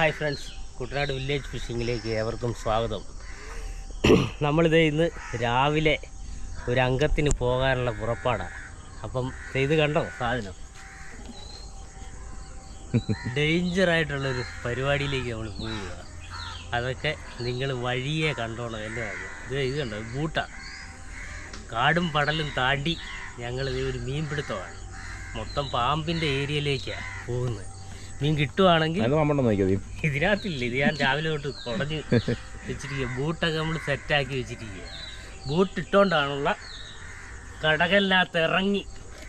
Hi friends. Kuttanad village ഫിഷിങ്ങിലേക്ക് ഏവർക്കും സ്വാഗതം. നമ്മളിത് ഇന്ന് രാവിലെ ഒരു അംഗത്തിന് പോകാനുള്ള പുറപ്പാടാണ് അപ്പം ഇത് കണ്ടോ സാധനം? ഡേഞ്ചറായിട്ടുള്ളൊരു പരിപാടിയിലേക്ക് നമ്മൾ പോവുക. അതൊക്കെ നിങ്ങൾ വഴിയെ കണ്ടോണം എന്റെ കാര്യം. ഇത് ഇത് കണ്ടോ? ബൂട്ടാണ് കാടും പടലും താണ്ടി ഞങ്ങളിത് ഒരു മീൻപിടുത്തമാണ്. മൊത്തം പാമ്പിന്റെ ഏരിയയിലേക്കാണ് പോകുന്നത്. മീൻ കിട്ടുവാണെങ്കിൽ ഇതിനകത്തില്ല? ഇത് ഞാൻ രാവിലെ തൊട്ട് കുടഞ്ഞ് വെച്ചിരിക്കുക ബൂട്ടൊക്കെ നമ്മൾ സെറ്റാക്കി വെച്ചിരിക്കുക ബൂട്ട് ഇട്ടുകൊണ്ടാണുള്ള കടകല്ലാത്ത ഇറങ്ങി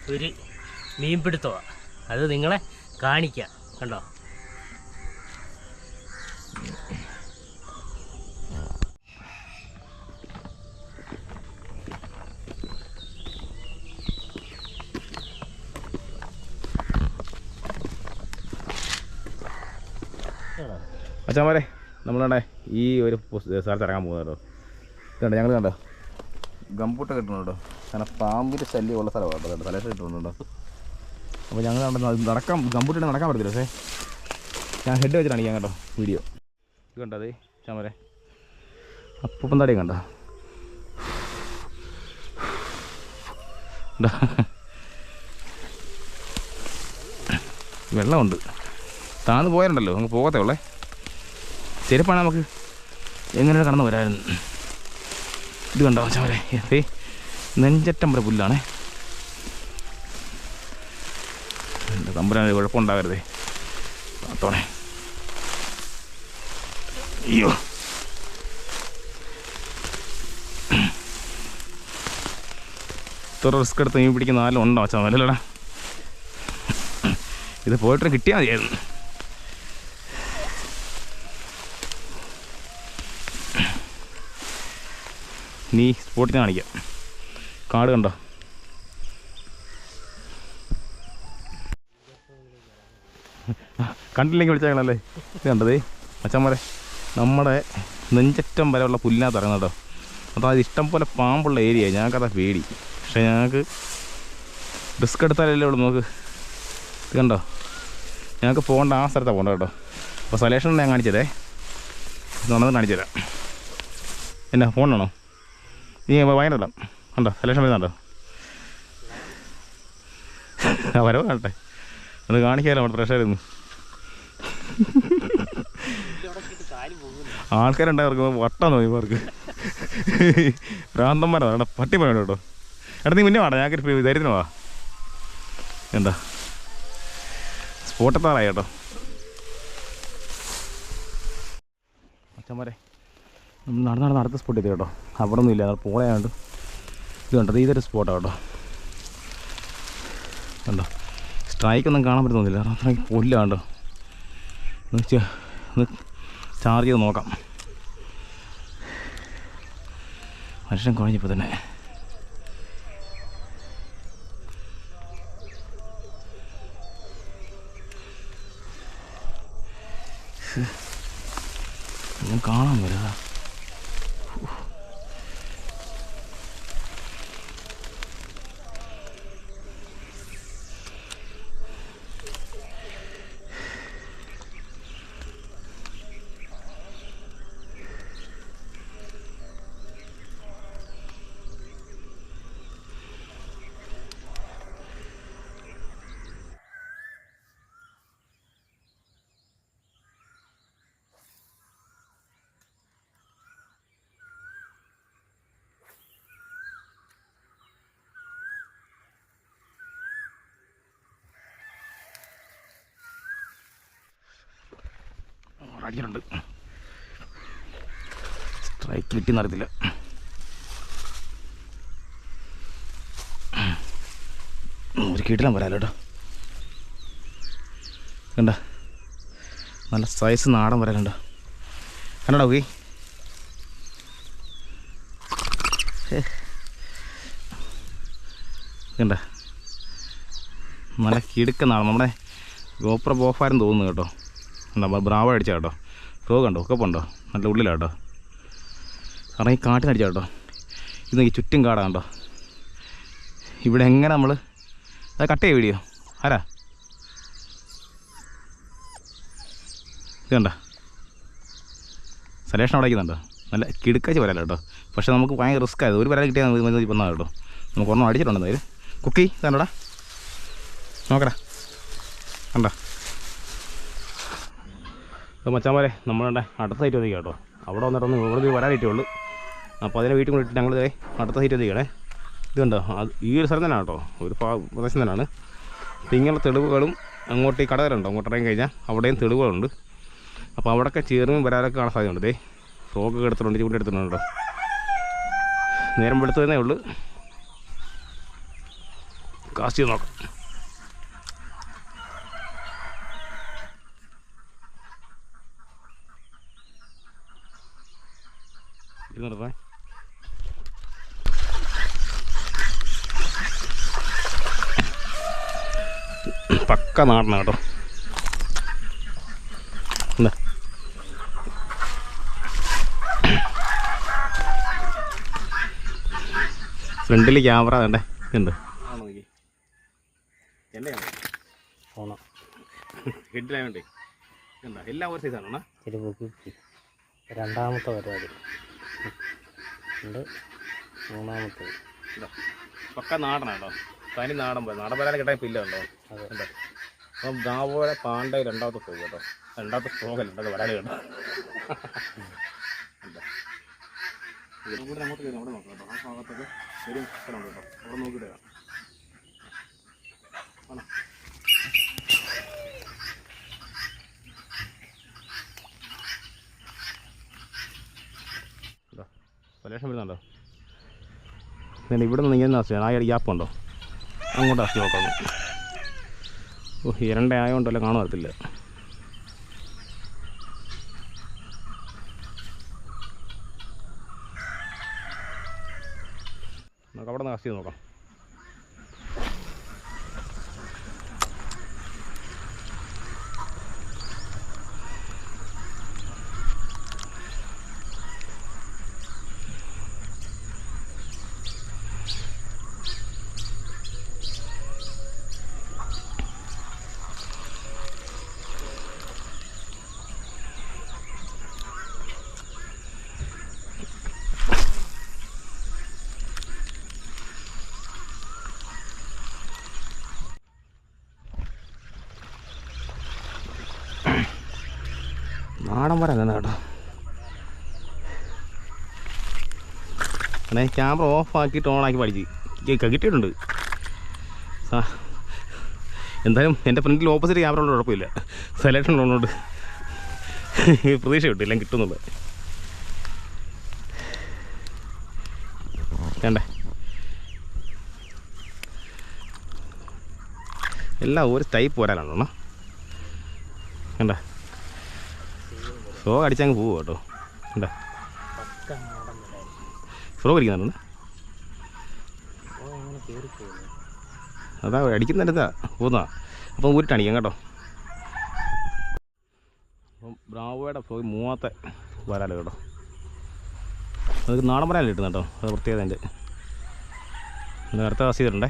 ഒരു മീൻപിടുത്തമാണ് അത് നിങ്ങളെ കാണിക്കാം. കണ്ടോ? അച്ഛന്മാരെ നമ്മളാണേ ഈ ഒരു സ്ഥലത്ത് ഇറങ്ങാൻ പോകുന്നത് കേട്ടോ. ഇതുണ്ട് ഞങ്ങൾ കണ്ടോ? ഗംബൂട്ട് കിട്ടുന്നുണ്ടോ കാരണം പാമ്പിന്റെ ശല്യമുള്ള സ്ഥലമാണ് കേട്ടോ. തലേഷ കിട്ടുന്നുണ്ടോ അപ്പോൾ ഞങ്ങൾ കണ്ടോ നടക്കാൻ ഗംബൂട്ടിട്ട് നടക്കാൻ പറ്റത്തില്ല പക്ഷേ ഞാൻ ഹെഡ് വെച്ചിട്ടാണ് ഞാൻ കേട്ടോ വീഡിയോ. ഇത് കണ്ടോ അതേ? ചാമരെ അപ്പം തടയും കണ്ടോ. വെള്ളമുണ്ട്. താന്ന് പോയാലുണ്ടല്ലോ നമുക്ക് പോകത്തേ ഉള്ളേ. ചെരുപ്പാണ് നമുക്ക്. എങ്ങനെ കടന്നു വരാമായിരുന്നു ഇത് കണ്ടോ ചവരെ? ഏ നെഞ്ചറ്റം വരെ പുല്ലാണേ. തമ്പുരാൻ കുഴപ്പമുണ്ടാകരുതേ കാത്തോണേ അയ്യോ. ഇത്ര റിസ്ക് എടുത്ത് മീൻ പിടിക്കുന്ന ആലും ഉണ്ടോ ചവലല്ലടാ ഇത് പോയിട്ട് കിട്ടിയാൽ മതിയായിരുന്നു. നീ സ്പോട്ടിൽ കാണിക്കാം. കാട് കണ്ടോ? കണ്ടില്ലെങ്കിൽ വിളിച്ചേക്കണല്ലേ ഇത് കണ്ടതേ? അച്ഛന്മാരെ നമ്മുടെ നെഞ്ചറ്റം വരെയുള്ള പുല്ലിനകത്ത് ഇറങ്ങുന്ന കേട്ടോ. അപ്പോൾ അത് ഇഷ്ടം പോലെ പാമ്പുള്ള ഏരിയ ഞങ്ങൾക്കതാ പേടി. പക്ഷേ ഞങ്ങൾക്ക് റിസ്ക് എടുത്താലല്ലേ ഉള്ളൂ നമുക്ക്. ഇത് കണ്ടോ? ഞങ്ങൾക്ക് പോകേണ്ട ആ സ്ഥലത്താണ് പോകേണ്ടത് കേട്ടോ. അപ്പോൾ സലേഷൻ ഞാൻ കാണിച്ചതേ നടന്ന് കാണിച്ചു തരാം എന്നാ ഫോണാണോ നീ വയനല്ല കണ്ടോ? സെലക്ഷൻ വരുന്നുണ്ടോ? ആ വരവ് കാണട്ടെ. അത് കാണിക്കാമല്ലോ അവിടെ പ്രഷറായിരുന്നു ആൾക്കാരുണ്ടായവർക്ക് വട്ടം നോക്കി ഇവർക്ക്. ഭ്രാന്തന്മാരാണ് അവിടെ പട്ടി പറയണം കേട്ടോ. എടാ നീ മുന്നേ വേണ്ട ഞങ്ങൾക്ക് ധൈര്യത്തിന് വാ. എന്താ? സ്പോട്ടെത്താറായി കേട്ടോ. അച്ഛന്മാരെ. നമ്മൾ നടന്ന് നടന്ന് അടുത്ത സ്പോട്ട് എത്തി കേട്ടോ. അവിടെ ഒന്നും ഇല്ല പോളയാണ്ട് ഇത് കണ്ടത് ഇത് ഇതൊരു സ്പോട്ടാണ് കേട്ടോ. കണ്ടോ സ്ട്രൈക്കൊന്നും കാണാൻ പറ്റുന്നില്ല കാരണം അത്രയ്ക്ക് പുല്ലാണ്ടോ. ഒന്ന് ചാർജ് ചെയ്ത് നോക്കാം. മനുഷ്യൻ കുഴഞ്ഞപ്പോൾ തന്നെ. ഒന്നും കാണാൻ വരാ അടിച്ചിട്ടുണ്ട്. സ്ട്രൈക്ക് കിട്ടി നടത്തില്ല ഒരു കീട്ടിലാൻ വരാലോ കേട്ടോ കണ്ട? നല്ല സൈസ് നാടൻ വരാലുണ്ട് കണ്ടോ? പോയി കണ്ട? നല്ല കിടുക്കുന്നതാണ് നമ്മുടെ ഗോപ്ര ബോഫാരം തോന്നുന്നു കേട്ടോ. എന്താ ബ്രാവോ അടിച്ചാൽ കേട്ടോ. ഫ്രോ കണ്ടോ ഒക്കെ ഉണ്ടോ നല്ല ഉള്ളിലാണ് കേട്ടോ. കാരണം ഈ കാട്ടിനടിച്ചാ കേട്ടോ. ഇത് ഈ ചുറ്റും കാടാ കണ്ടോ. ഇവിടെ എങ്ങനെ നമ്മൾ അത് കട്ട് ചെയ്യ വീഡിയോ? ആരാ? ഇത് കണ്ട? സലേഷൻ അവിടെ നല്ല കിടുക്കാച്ചി വരാലോ കേട്ടോ. പക്ഷേ നമുക്ക് ഭയങ്കര റിസ്ക് ആയത് ഒരു വരാൽ കിട്ടിയാൽ മതി വന്നാൽ കേട്ടോ. നമുക്ക് ഒരെണ്ണം അടിച്ചിട്ടുണ്ട് എന്തായാലും കുക്കി ഇതാണ്ടോടാ നോക്കടാ. കണ്ട? അപ്പോൾ മച്ചാമാരെ നമ്മളുടെ അടുത്ത സൈറ്റ് ഒതുക്കുക കേട്ടോ. അവിടെ വന്നിട്ടൊന്ന് ഇവിടെ വരാനായിട്ടേ ഉള്ളൂ അപ്പോൾ അതിനെ വീട്ടിൽ കൊണ്ടിട്ട് ഞങ്ങൾ അടുത്ത സൈറ്റ് വന്നിരിക്കണേ ഇതുണ്ടോ അത് ഈ ഒരു സ്ഥലം തന്നെയാണ് കേട്ടോ. ഒരു പ്രദേശം തന്നെയാണ്. അപ്പോൾ ഇങ്ങനെയുള്ള തെളിവുകളും അങ്ങോട്ട് ഈ കടകരുണ്ടോ അങ്ങോട്ട് ഇറങ്ങി കഴിഞ്ഞാൽ അവിടെയും തെളിവുകളുണ്ട്. അപ്പോൾ അവിടെയൊക്കെ ചേർന്ന് വരാനൊക്കെ കാണാൻ സാധ്യതയുണ്ട്. ദേ ഫ്രോക്കൊക്കെ എടുത്തിട്ടുണ്ട് ചൂണ്ടി എടുത്തിട്ടുണ്ട് നേരം വെളുത്തതേ ഉള്ളൂ. കാസ്റ്റ് ചെയ്ത് നോക്കാം. ഇരുന്നിടേ പക്ക നാടന കേട്ടോ. എന്താ ഫ്രണ്ടിൽ ക്യാമറ വേണ്ടേ? ഇതുണ്ട്. ഹെഡിലായോണ്ടേ എന്താ എല്ലാം ഒരു സൈസാണോ? രണ്ടാമത്തെ പരിപാടി. ഉണ്ട്. മൂന്നാമത്തത് ഇതാ. പക്ക നാടനാട്ടോ തനി നാടൻ പോലെ. നാടൻ പോലെ കിട്ടാൻ പില്ല ഉണ്ടോ? അതെ. അപ്പം ദാപോലെ പാണ്ഡ രണ്ടാമത്തെ പോയി കേട്ടോ. രണ്ടാമത്തെ പോകല്ല രണ്ടാമത്തെ വരാൻ കേട്ടോ. ഇതിനും കൂടെ അങ്ങോട്ട് കയറി അവിടെ നോക്കാം കേട്ടോ. ആ ഭാഗത്തൊക്കെ ശരി കേട്ടോ അവിടെ നോക്കിയിട്ട് വരാം. ആണോ? ഇതാ, പലേഷം വരുന്നുണ്ടോ പിന്നെ ഇവിടെ നിന്ന് ഇങ്ങനെ ആസ്തി ആ ഗ്യാപ്പ് ഉണ്ടോ? അങ്ങോട്ട് ആസ്തി നോക്കാം ഓ ഇരണ്ട ആയതുകൊണ്ടല്ലോ പറ്റില്ല നമുക്ക് അവിടെ നിന്ന് ആസ്തി നോക്കാം. വരാൻ തന്നെ കേട്ടോ. അങ്ങനെ ക്യാമറ ഓഫ് ആക്കിയിട്ട് ഓണാക്കി പഠിച്ച്. കിട്ടിയിട്ടുണ്ട്. ആ എന്തായാലും എന്റെ ഫ്രണ്ടിൽ ഓപ്പോസിറ്റ് ക്യാമറ ഉള്ള കുഴപ്പമില്ല. സെലക്ഷൻ ഉള്ളതുകൊണ്ട് പ്രതീക്ഷ കിട്ടും എല്ലാം കിട്ടുന്നുള്ളത് വേണ്ടേ എല്ലാം ഒരു ടൈപ്പ് വരാനാണോ കണ്ട? ഫ്രോ അടിച്ചങ്ങ് പോവും കേട്ടോ. ഫ്ലോ നാടൻ ഫ്രോ അടിക്കുന്നുണ്ട്? അതാ അടിക്കുന്നില്ല പോകുന്നതാ അപ്പം ഊരിട്ടണിക്കാം കേട്ടോ. അപ്പം ബ്രാവോയുടെ ഫ്രോ മൂവാത്ത വരാലോ കേട്ടോ. അത് നാടൻ വരാൻ കിട്ടുന്ന കേട്ടോ. അത് പ്രത്യേകത എന്റെ നേരത്തെ വാസ് ചെയ്തിട്ടുണ്ടേ.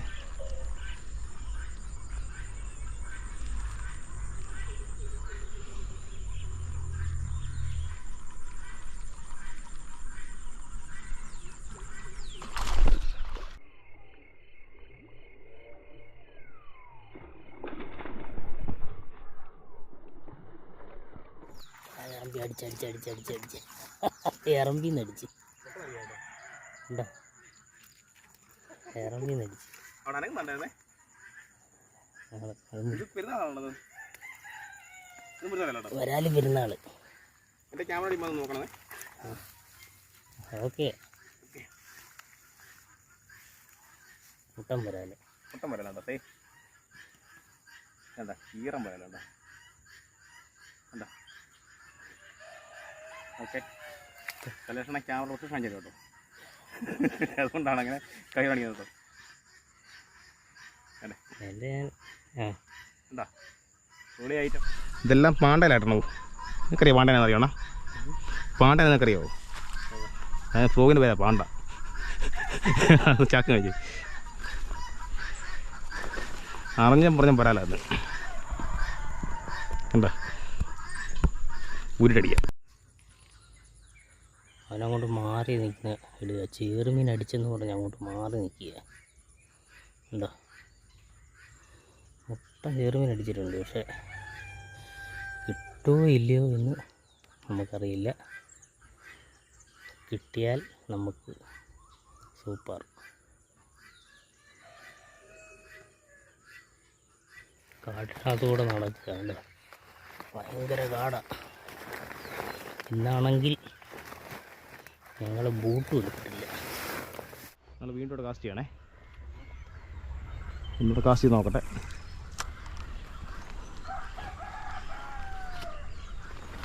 അടിച്ച് അടിച്ച് അടിച്ച് അടിച്ച് അടിച്ച്. ഇറമ്പിന്ന് അടിച്ച്. ഉണ്ടോ? ഇറമ്പിന്ന് അടിച്ച്. വരാൽ പെരുന്നാൾ. ഓക്കെ. മുട്ടം വരാൽ മുട്ടം വരലുണ്ടോ സേ എന്താ ഈറം വരലുണ്ടോ എന്താ ഓക്കെ. കലേഷണ ക്യാമറ കുറച്ച് കാണിച്ചു കേട്ടോ. അതുകൊണ്ടാണ് അങ്ങനെ കൈ കാണിക്കുന്നത് കേട്ടോ. അല്ലേ? എന്റെ ഞാൻ ആ. എന്താ? പൊളി ഐറ്റം. ഇതെല്ലാം പാണ്ടനായിട്ടാണോ നിനക്കറിയോ പാണ്ടേനെ അറിയണ പാണ്ടേനെ നിനക്കറിയാവോ ഞാൻ ഫ്രോഗിന്റെ പേരാ പാണ്ട. ചാക്ക് കഴിച്ചു അറിഞ്ഞും പറഞ്ഞും അത്. എന്താ? ഉരുട്ടടിക്കാം. അവനങ്ങോട്ട് മാറി നിൽക്കുന്ന. ഇടുക ചേറുമീൻ അടിച്ചെന്ന് പറഞ്ഞ് അങ്ങോട്ട് മാറി നിൽക്കുക എന്താ? മൊത്തം ചേറുമീൻ അടിച്ചിട്ടുണ്ട്. പക്ഷേ കിട്ടുമോ ഇല്ലയോ എന്ന് നമുക്കറിയില്ല. കിട്ടിയാൽ നമുക്ക് സൂപ്പർ. കാട്ടിനകത്തൂടെ നടക്കുകയാണ് ഭയങ്കര കാടാണ് ഇന്നാണെങ്കിൽ ഞങ്ങൾ ബൂട്ട് എടുത്തിട്ടില്ല നമ്മൾ വീണ്ടും കാസ്റ്റ് ചെയ്യണേ. ഇന്നത്തെ കാസ്റ്റ് ചെയ്ത് നോക്കട്ടെ.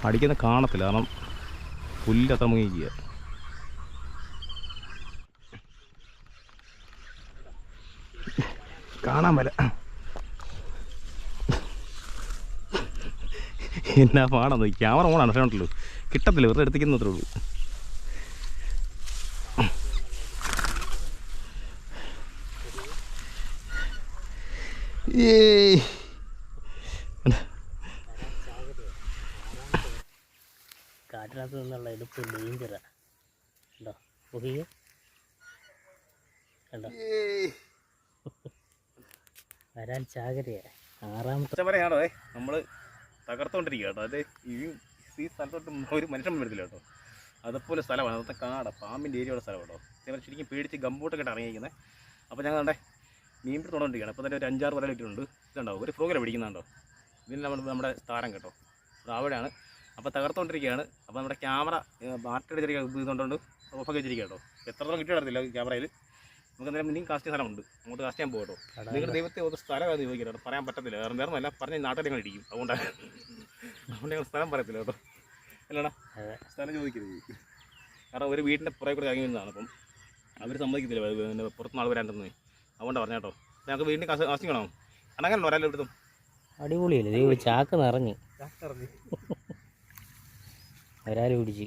അടിക്കുന്ന കാണത്തില്ല കാരണം പുല്ല് അത്ര മുങ്ങിക്കുക കാണാൻ വര. എന്നാ പാടാന്ന് ക്യാമറ ഓണാണ് പക്ഷേ ഉണ്ടല്ലോ കിട്ടത്തില്ല വെറുതെ എടുത്തിക്കുന്നത്രേ ഉള്ളൂ. ഏയ് കാട്ടിനകത്ത് നിന്നുള്ള എടുപ്പ് ഡേഞ്ചറാ കണ്ടോ? നോക്കിക്കേ കണ്ടോ? വരാൻ ചാകരയാ. ആറാമത്തെ നമ്മൾ തകർത്തോണ്ടിരിക്കുക കേട്ടോ. അത് ഈ ഈ സ്ഥലത്തോട്ട് ഒരു മനുഷ്യൻ വരത്തില്ല കേട്ടോ. അതുപോലെ സ്ഥലമാണ്. അതൊക്കെ കാട. പാമ്പിന്റെ ഏരിയയുള്ള സ്ഥലം കേട്ടോ. ശരിക്കും പേടിച്ച് ഗംബൂട്ടൊക്കെ ആയിട്ട് ഇറങ്ങിയിരിക്കുന്നത് അപ്പോൾ ഞങ്ങൾ കണ്ടേ മീൻ തുടങ്ങിയിരിക്കുകയാണ് അപ്പോൾ തന്നെ ഒരു അഞ്ചാറ് വര ഇട്ടിട്ടുണ്ട് ഇതുണ്ടാവും. ഒരു ഫ്രോഗിൽ പിടിക്കുന്നുണ്ടോ? ഇതിന് നമ്മൾ നമ്മുടെ താരം കേട്ടോ. അവിടെയാണ്. അപ്പോൾ തകർത്തുകൊണ്ടിരിക്കുകയാണ്. അപ്പോൾ നമ്മുടെ ക്യാമറ ബാറ്ററി ചെറിയ ഇതുകൊണ്ടുണ്ട്. ഓഫാക്കി വെച്ചിരിക്കുക കേട്ടോ. എത്രത്തോളം കിട്ടിയിടത്തില്ല ക്യാമറയിൽ നമുക്ക് എന്തായാലും ഇനിയും കാസ്റ്റ് സ്ഥലമുണ്ട് അങ്ങോട്ട് കാസ്റ്റ് ചെയ്യാൻ പോകും കേട്ടോ നിങ്ങൾ ദൈവത്തെ ഒരു സ്ഥലം അത് ചോദിക്കരുത് പറയാൻ പറ്റത്തില്ല. വേറെ വേറെ അല്ല. പറഞ്ഞ നാട്ടിൽ ഞങ്ങൾ ഇരിക്കും അതുകൊണ്ടാണ് അതുകൊണ്ട് ഞങ്ങൾ സ്ഥലം പറയത്തില്ല കേട്ടോ. അല്ലടാ സ്ഥലം ചോദിക്കരുത്. കാരണം ഒരു വീടിന്റെ പുറകെ കൂടെ ഇറങ്ങി വന്നതാണ് അപ്പം. അവർ സമ്മതിക്കത്തില്ല. പുറത്തുനിന്ന് ആൾ വരാണ്ടെന്ന്. അതുകൊണ്ടാണ് പറഞ്ഞ കേട്ടോ. ഞങ്ങൾക്ക് വീണ്ടും കാസ്റ്റ് കാസ്റ്റിംഗ് വേണോ? അണങ്ങനല്ലോ ഒരാളെ എടുത്തും അടിപൊളിയല്ലേ ദൈവം ചാക്ക് നിറഞ്ഞ്. ഒരാൾ പിടിച്ച്.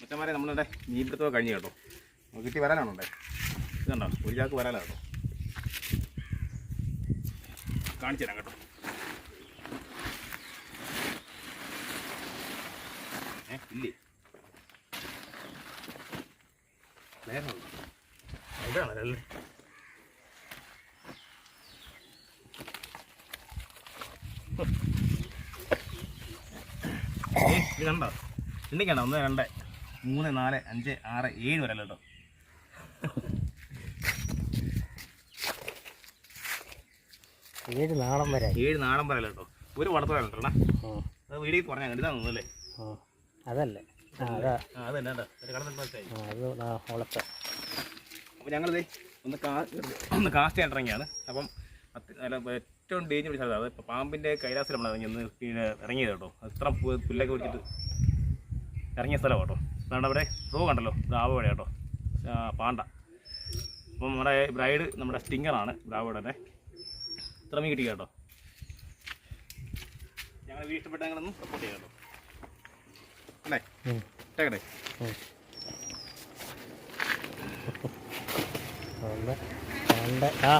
മറ്റന്മാരെ നമ്മളുടെ മീൻപിടുത്തമൊക്കെ കഴിഞ്ഞ് കേട്ടോ. നമുക്ക് കിട്ടി വരാനാണോ ഇത് കണ്ടോ? ഒരു ചാക്ക് വരാനാ കേട്ടോ. കാണിച്ചു തരാം കേട്ടോ. ഏ ഇല്ലേ? നേരമുണ്ടോ ഇതാണല്ലേ ഇത് കണ്ടോ? എണ്ണിക്കണ്ട ഒന്ന് രണ്ട് മൂന്ന് നാല് അഞ്ച് ആറ് ഏഴ് വരെ കേട്ടോ. ഏഴ് നാടൻ വരെ. ഏഴ് നാടൻ വരെ കേട്ടോ. ഒരു വളർത്ത വരെ കേട്ടോ അത് വീടിൽ പറഞ്ഞാൽ ഇതാ തോന്നുന്നല്ലേ അതല്ലേ. അതല്ലേ കേട്ടോ ഒരു കടന്നിട്ട് മനസ്സിലായി ആ, അത് ആ വളർത്ത അപ്പോൾ ഞങ്ങളിത് ഒന്ന് കാ ഒന്ന് കാസ്റ്റ് ചെയ്യാൻ ഇറങ്ങിയാണ്. അപ്പം അത് നല്ല ഏറ്റവും ഡേഞ്ചർ സ്ഥലം. അത് ഇപ്പോൾ പാമ്പിന്റെ നമ്മൾ ഇറങ്ങി ഒന്ന് പിന്നെ ഇറങ്ങിയത് കേട്ടോ. അത് ഇത്ര പുല്ലൊക്കെ പിടിച്ചിട്ട് ഇറങ്ങിയ സ്ഥലം കേട്ടോ. അതാണ് അവിടെ റോ കണ്ടല്ലോ. ബ്രാവോടെ കേട്ടോ. പാണ്ട. അപ്പം നമ്മുടെ ബ്രൈഡ് നമ്മുടെ സ്റ്റിങ്ങറാണ് ബ്രാവോടെ ഇത്ര മീൻ കിട്ടി. കേട്ടോ ഞങ്ങൾ ഇഷ്ടപ്പെട്ട ഞങ്ങളൊന്ന് സപ്പോർട്ട് ചെയ്യാം കേട്ടോ. അല്ലേ? ഉം. ആ.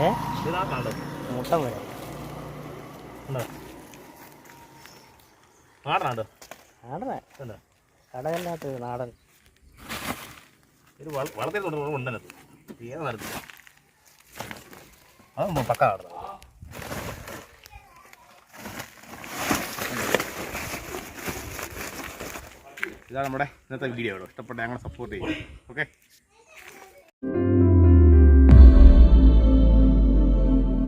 ഏ? മുട്ടൻ വരാം. നാടനാണ്ടോ നാടനാ കടകല്ലാത്ത നാടൻ. ഇത് വളർത്തി ഉണ്ടല്ലോ ഏത് നടത്തില്ല അത് പക്ക ഇതാണ് നമ്മുടെ ഇന്നത്തെ വീഡിയോ ഇഷ്ടപ്പെട്ട ഞങ്ങളെ സപ്പോർട്ട് ചെയ്യും. ഓക്കെ